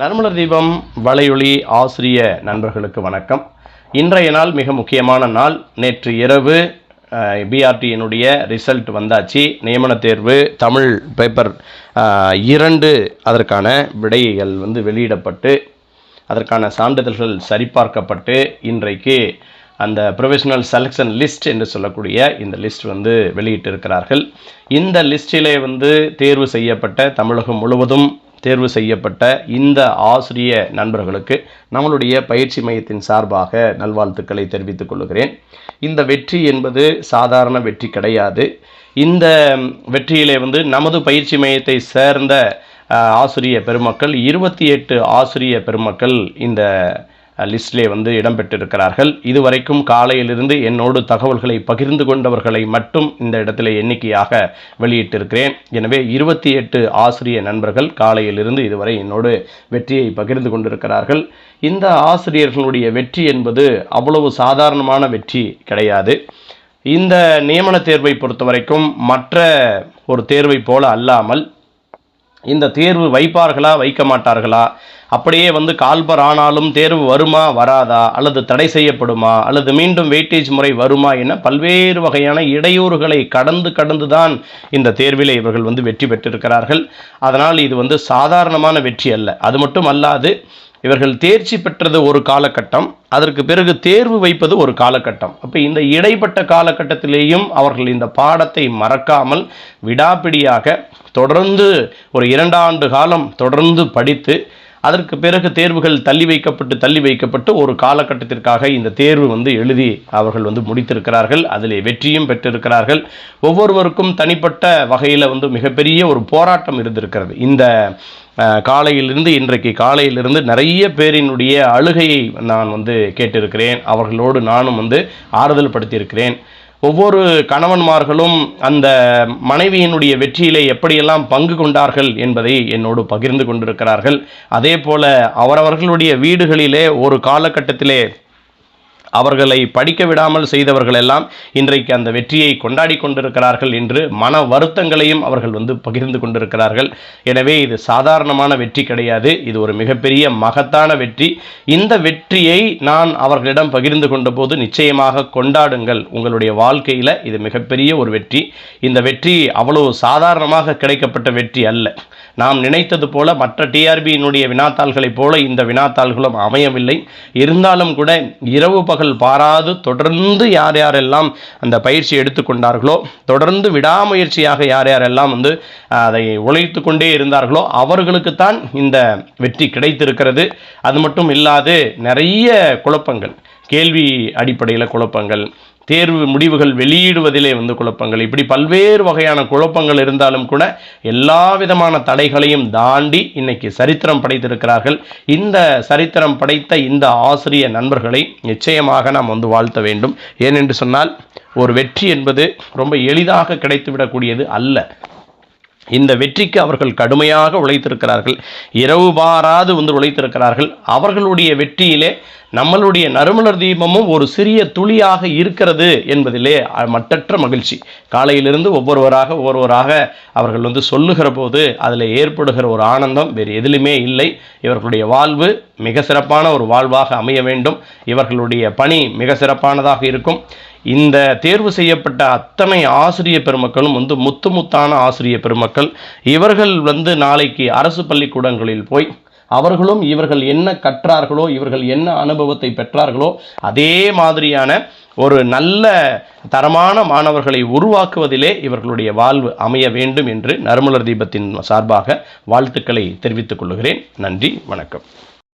நறுமலர் தீபம் வலையொலி ஆசிரிய நண்பர்களுக்கு வணக்கம். இன்றைய நாள் மிக முக்கியமான நாள். நேற்று இரவு பிஆர்டியினுடைய ரிசல்ட் வந்தாச்சு. நியமன தேர்வு தமிழ் பேப்பர் இரண்டு அதற்கான விடைகள் வந்து வெளியிடப்பட்டு அதற்கான சான்றிதழ்கள் சரிபார்க்கப்பட்டு இன்றைக்கு அந்த ப்ரொஃபஷனல் செலெக்ஷன் லிஸ்ட் என்று சொல்லக்கூடிய இந்த லிஸ்ட் வந்து வெளியிட்டிருக்கிறார்கள். இந்த லிஸ்டிலே வந்து தேர்வு செய்யப்பட்ட தமிழகம் முழுவதும் தேர்வு செய்யப்பட்ட இந்த ஆசிரிய நண்பர்களுக்கு நம்மளுடைய பயிற்சி மையத்தின் சார்பாக நல்வாழ்த்துக்களை தெரிவித்துக் கொள்கிறேன். இந்த வெற்றி என்பது சாதாரண வெற்றி கிடையாது. இந்த வெற்றியிலே வந்து நமது பயிற்சி மையத்தை சேர்ந்த ஆசிரிய பெருமக்கள் இருபத்தி எட்டு ஆசிரிய பெருமக்கள் இந்த லிஸ்டிலே வந்து இடம்பெற்றிருக்கிறார்கள். இதுவரைக்கும் காலையிலிருந்து என்னோடு தகவல்களை பகிர்ந்து கொண்டவர்களை மட்டும் இந்த இடத்துல எண்ணிக்கையாக வெளியிட்டிருக்கிறேன். எனவே இருபத்தி எட்டு ஆசிரிய நண்பர்கள் காலையிலிருந்து இதுவரை என்னோடு வெற்றியை பகிர்ந்து கொண்டிருக்கிறார்கள். இந்த ஆசிரியர்களுடைய வெற்றி என்பது அவ்வளவு சாதாரணமான வெற்றி கிடையாது. இந்த நியமன தேர்வை பொறுத்தவரைக்கும் மற்ற ஒரு தேர்வை போல அல்லாமல் இந்த தேர்வு வைப்பார்களா வைக்க மாட்டார்களா அப்படியே வந்து கால்பர் ஆனாலும் தேர்வு வருமா வராதா? அல்லது தடை செய்யப்படுமா? அல்லது மீண்டும் வெயிட்டேஜ் முறை வருமா என பல்வேறு வகையான இடையூறுகளை கடந்து கடந்து தான் இந்த தேர்விலே இவர்கள் வந்து வெற்றி பெற்றிருக்கிறார்கள். அதனால் இது வந்து சாதாரணமான வெற்றி அல்ல. அது மட்டும் அல்லாது இவர்கள் தேர்ச்சி பெற்றது ஒரு காலகட்டம் அதற்கு பிறகு தேர்வு வைப்பது ஒரு காலகட்டம். அப்போ இந்த இடைப்பட்ட காலகட்டத்திலேயும் அவர்கள் இந்த பாடத்தை மறக்காமல் விடாப்பிடியாக தொடர்ந்து ஒரு இரண்டாண்டு காலம் தொடர்ந்து படித்து அதற்கு பிறகு தேர்வுகள் தள்ளி வைக்கப்பட்டு தள்ளி வைக்கப்பட்டு ஒரு காலகட்டத்திற்காக இந்த தேர்வு வந்து எழுதி அவர்கள் வந்து முடித்திருக்கிறார்கள். அதிலே வெற்றியும் பெற்றிருக்கிறார்கள். ஒவ்வொருவருக்கும் தனிப்பட்ட வகையில் வந்து மிகப்பெரிய ஒரு போராட்டம் இருந்திருக்கிறது. இந்த காலையிலிருந்து இன்றைக்கு காலையிலிருந்து நிறைய பேரினுடைய அழுகையை நான் வந்து கேட்டிருக்கிறேன். அவர்களோடு நானும் வந்து ஆறுதல் படுத்தியிருக்கிறேன் ஒவ்வொரு கணவன்மார்களும் அந்த மனைவியினுடைய வெற்றியிலே எப்படியெல்லாம் பங்கு கொண்டார்கள் என்பதை என்னோடு பகிர்ந்து கொண்டிருக்கிறார்கள். அதே போல அவரவர்களுடைய வீடுகளிலே ஒரு காலகட்டத்திலே அவர்களை படிக்க விடாமல் செய்தவர்கள் எல்லாம் இன்றைக்கு அந்த வெற்றியை கொண்டாடி கொண்டிருக்கிறார்கள் என்று மன வருத்தங்களையும் அவர்கள் வந்து பகிர்ந்து கொண்டிருக்கிறார்கள். எனவே இது சாதாரணமான வெற்றி கிடையாது. இது ஒரு மிகப்பெரிய மகத்தான வெற்றி. இந்த வெற்றியை நான் அவர்களிடம் பகிர்ந்து கொண்டபோது நிச்சயமாக கொண்டாடுங்கள். உங்களுடைய வாழ்க்கையில் இது மிகப்பெரிய ஒரு வெற்றி. இந்த வெற்றி அவ்வளவு சாதாரணமாக கிடைக்கப்பட்ட வெற்றி அல்ல. நாம் நினைத்தது போல மற்ற டிஆர்பியினுடைய வினாத்தாள்களைப் போல இந்த வினாத்தாள்களும் அமையவில்லை. இருந்தாலும் கூட இரவு பகல் பாராது தொடர்ந்து யார் யாரெல்லாம் அந்த பயிற்சி எடுத்துக்கொண்டார்களோ தொடர்ந்து விடாமுயற்சியாக யார் யாரெல்லாம் வந்து அதை உழைத்து கொண்டே இருந்தார்களோ அவர்களுக்குத்தான் இந்த வெற்றி கிடைத்திருக்கிறது. அது மட்டும் இல்லாது நிறைய குழப்பங்கள் கேள்வி அடிப்படையில் குழப்பங்கள் தேர்வு முடிவுகள் வெளியிடுவதிலே வந்து குழப்பங்கள். இப்படி பல்வேறு வகையான குழப்பங்கள் இருந்தாலும் கூட எல்லா விதமான தடைகளையும் தாண்டி இன்னைக்கு சரித்திரம் படைத்திருக்கிறார்கள். இந்த சரித்திரம் படைத்த இந்த ஆசிரிய நண்பர்களை நிச்சயமாக நாம் வந்து வாழ்த்த வேண்டும். ஏனென்று சொன்னால் ஒரு வெற்றி என்பது ரொம்ப எளிதாக கிடைத்துவிடக்கூடியது அல்ல. இந்த வெற்றிக்கு அவர்கள் கடுமையாக உழைத்திருக்கிறார்கள். இரவு பாராது வந்து உழைத்திருக்கிறார்கள். அவர்களுடைய வெற்றியிலே நம்மளுடைய நறுமலர் தீபமும் ஒரு சிறிய துளியாக இருக்கிறது என்பதிலே மட்டற்ற மகிழ்ச்சி. காலையிலிருந்து ஒவ்வொருவராக ஒவ்வொருவராக அவர்கள் வந்து சொல்லுகிற போது அதில் ஏற்படுகிற ஒரு ஆனந்தம் வேறு எதிலுமே இல்லை. இவர்களுடைய வாழ்வு மிக சிறப்பான ஒரு வாழ்வாக அமைய வேண்டும். இவர்களுடைய பணி மிக சிறப்பானதாக இருக்கும். இந்த தேர்வு செய்யப்பட்ட அத்தனை ஆசிரிய பெருமக்களும் வந்து முத்து முத்தான ஆசிரிய பெருமக்கள். இவர்கள் வந்து நாளைக்கு அரசு பள்ளிக்கூடங்களில் போய் அவர்களும் இவர்கள் என்ன கற்றார்களோ இவர்கள் என்ன அனுபவத்தை பெற்றார்களோ அதே மாதிரியான ஒரு நல்ல தரமான மாணவர்களை உருவாக்குவதிலே இவர்களுடைய வாழ்வு அமைய வேண்டும் என்று நறுமலர் தீபத்தின் சார்பாக வாழ்த்துக்களை தெரிவித்துக் கொள்கிறேன். நன்றி வணக்கம்.